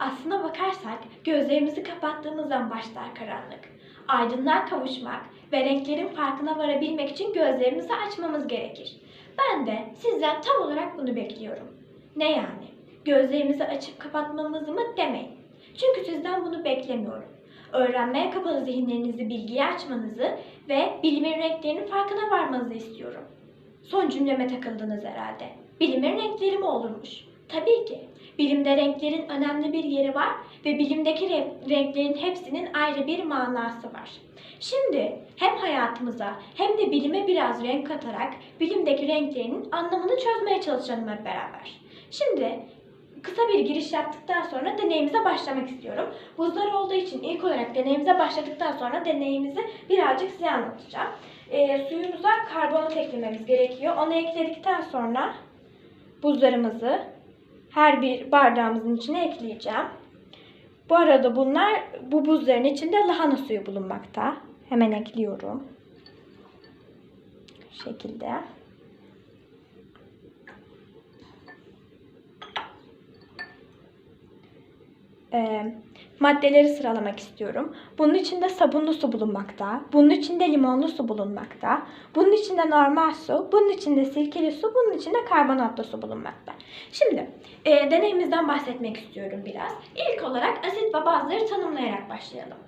Aslına bakarsak gözlerimizi kapattığımızdan başlar karanlık. Aydınlığa kavuşmak ve renklerin farkına varabilmek için gözlerimizi açmamız gerekir. Ben de sizden tam olarak bunu bekliyorum. Ne yani? Gözlerimizi açıp kapatmamızı mı demeyin. Çünkü sizden bunu beklemiyorum. Öğrenmeye kapalı zihinlerinizi bilgiye açmanızı ve bilimin renklerinin farkına varmanızı istiyorum. Son cümleme takıldınız herhalde. Bilimin renkleri mi olurmuş? Tabii ki. Bilimde renklerin önemli bir yeri var ve bilimdeki re- renklerin hepsinin ayrı bir manası var. Şimdi hem hayatımıza hem de bilime biraz renk katarak bilimdeki renklerinin anlamını çözmeye çalışalım hep beraber. Şimdi kısa bir giriş yaptıktan sonra deneyimize başlamak istiyorum. Buzlar olduğu için ilk olarak deneyimize başladıktan sonra deneyimizi birazcık size anlatacağım. Ee, suyumuza karbonat eklememiz gerekiyor. Onu ekledikten sonra buzlarımızı her bir bardağımızın içine ekleyeceğim. Bu arada bunlar bu buzların içinde lahana suyu bulunmakta. Hemen ekliyorum. Şu şekilde. Ee, maddeleri sıralamak istiyorum. Bunun içinde sabunlu su bulunmakta. Bunun içinde limonlu su bulunmakta. Bunun içinde normal su. Bunun içinde sirkeli su. Bunun içinde karbonatlı su bulunmakta. Şimdi e, deneyimizden bahsetmek istiyorum biraz. İlk olarak asit ve bazları tanımlayarak başlayalım.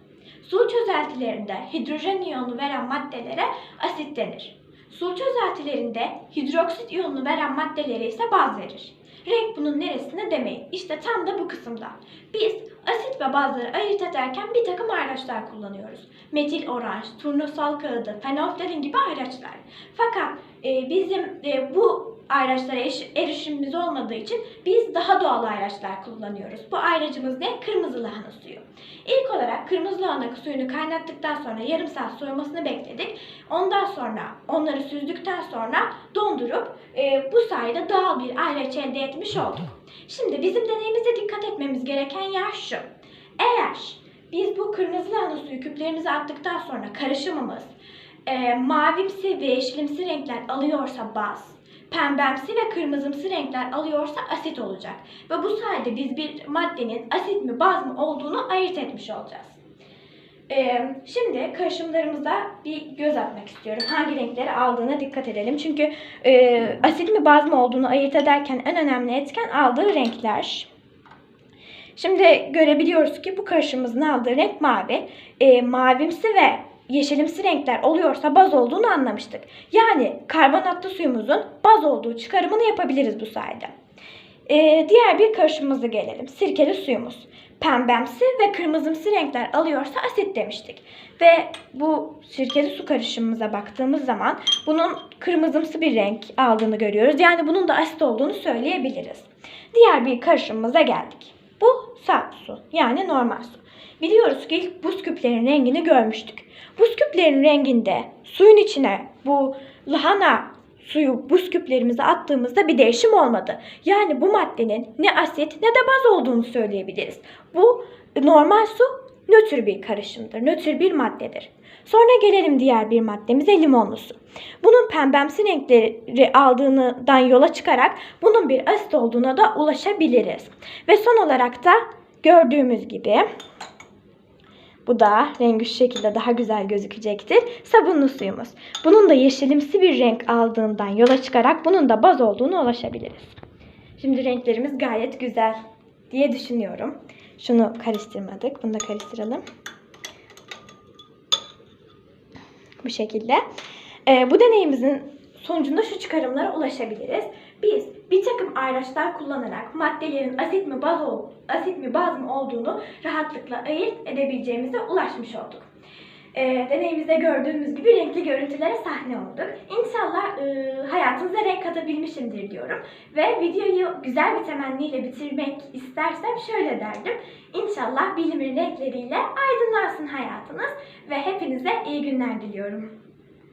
Su çözeltilerinde hidrojen iyonu veren maddelere asit denir. Su çözeltilerinde hidroksit iyonunu veren maddelere ise baz verir. Renk bunun neresinde demeyin. İşte tam da bu kısımda. Biz asit ve bazları ayırt ederken bir takım ayraçlar kullanıyoruz. Metil oranj, turnusol kağıdı, fenolftalin gibi ayraçlar. Fakat e, bizim e, bu ayraçlara erişimimiz olmadığı için biz daha doğal ayraçlar kullanıyoruz. Bu ayracımız ne? Kırmızı lahana suyu. İlk olarak kırmızı lahana suyunu kaynattıktan sonra yarım saat soğumasını bekledik. Ondan sonra onları süzdükten sonra dondurup e, bu sayede doğal bir ayraç elde etmiş olduk. Şimdi bizim deneyimizde dikkat etmemiz gereken yer şu. Eğer biz bu kırmızı lahana suyu küplerimize attıktan sonra karışımımız e, mavimsi ve yeşilimsi renkler alıyorsa baz, pembemsi ve kırmızımsı renkler alıyorsa asit olacak. Ve bu sayede biz bir maddenin asit mi baz mı olduğunu ayırt etmiş olacağız. Ee, şimdi karışımlarımıza bir göz atmak istiyorum. Hangi renkleri aldığına dikkat edelim. Çünkü e, asit mi baz mı olduğunu ayırt ederken en önemli etken aldığı renkler. Şimdi görebiliyoruz ki bu karışımımızın aldığı renk mavi. E, mavimsi ve yeşilimsi renkler oluyorsa baz olduğunu anlamıştık. Yani karbonatlı suyumuzun baz olduğu çıkarımını yapabiliriz bu sayede. Ee, diğer bir karışımımıza gelelim. Sirkeli suyumuz. Pembemsi ve kırmızımsı renkler alıyorsa asit demiştik. Ve bu sirkeli su karışımımıza baktığımız zaman bunun kırmızımsı bir renk aldığını görüyoruz. Yani bunun da asit olduğunu söyleyebiliriz. Diğer bir karışımımıza geldik. Bu saf su yani normal su. Biliyoruz ki ilk buz küplerinin rengini görmüştük. Buz küplerinin renginde suyun içine bu lahana suyu buz küplerimize attığımızda bir değişim olmadı. Yani bu maddenin ne asit ne de baz olduğunu söyleyebiliriz. Bu normal su nötr bir karışımdır, nötr bir maddedir. Sonra gelelim diğer bir maddemize limonlu su. Bunun pembemsi renkleri aldığından yola çıkarak bunun bir asit olduğuna da ulaşabiliriz. Ve son olarak da gördüğümüz gibi bu da rengi şu şekilde daha güzel gözükecektir. Sabunlu suyumuz. Bunun da yeşilimsi bir renk aldığından yola çıkarak bunun da baz olduğunu ulaşabiliriz. Şimdi renklerimiz gayet güzel diye düşünüyorum. Şunu karıştırmadık. Bunu da karıştıralım. Bu şekilde. Ee, bu deneyimizin sonucunda şu çıkarımlara ulaşabiliriz. Biz ayraçlar kullanarak maddelerin asit mi baz ol, asit mi baz mı olduğunu rahatlıkla ayırt edebileceğimize ulaşmış olduk. Ee, deneyimizde gördüğümüz gibi renkli görüntülere sahne olduk. İnşallah e, hayatınıza renk katabilmişimdir diyorum. Ve videoyu güzel bir temenniyle bitirmek istersem şöyle derdim. İnşallah bilimin renkleriyle aydınlansın hayatınız ve hepinize iyi günler diliyorum.